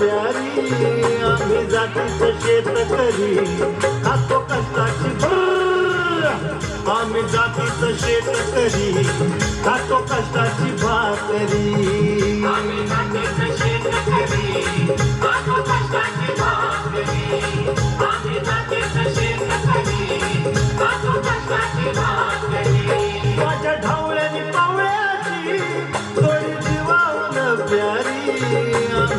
भर आम्ही जातीचं शेतकरी खातो कष्टाची भाकरी. आम्ही जातीचं शेतकरी खातो कष्टाची भाकरी. आम्ही जातीचं शेतकरी खातो कष्टाची भाकरी. माझ्या ढावळ्यानी पावळ्याची थोडी जीवावून प्यारी.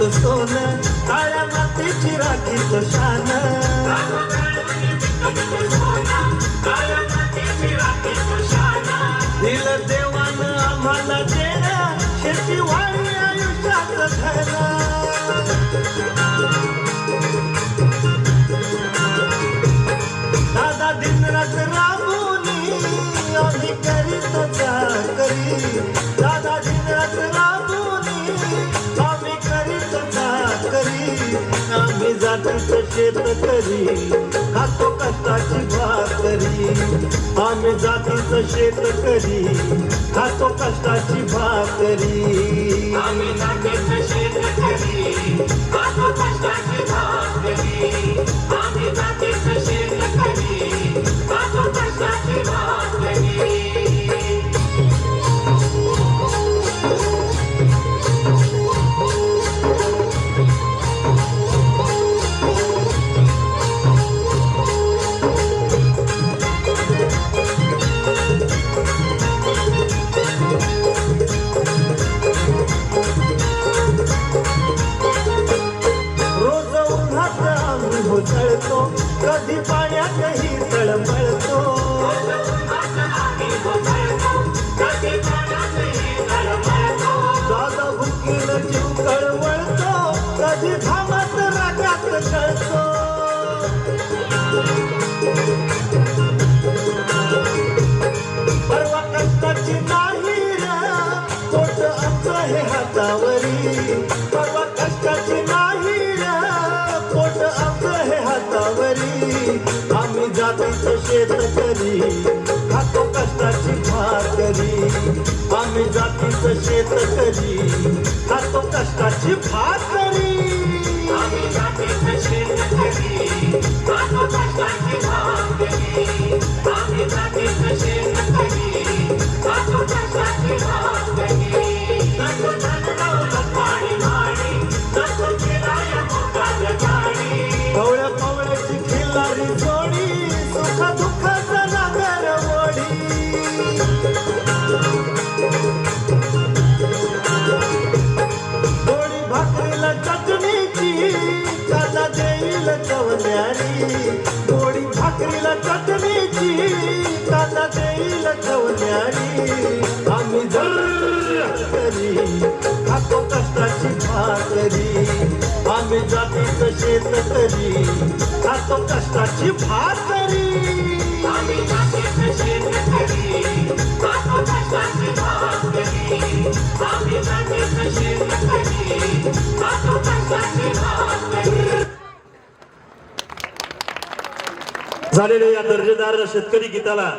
तो सोनं. काळ्या मातीची राखी तो शान. दिलं देवानं आम्हाला देणं शेती वाढी आयुष्यात दादा शेतकरी खातो कष्टाची भाकरी. आम्ही जातीच शेतकरी खातो कष्टाची भाकरी. आम्ही जातीचं शेतकरी खातो कष्टाची भाकरी. आम्ही जातीचं शेतकरी खातो कष्टाची भाकरी. de जातीचं शेतकरी खातो कष्टाची भाकरी आम्ही जातीचं शेतकरी खातो कष्टाची भाकरी कवल्यारी थोडी भाकरीला चटणीची कांदा देईल कवल्यारी आम्ही जर करी झालेल्या या दर्जेदार शेतकरी गीताला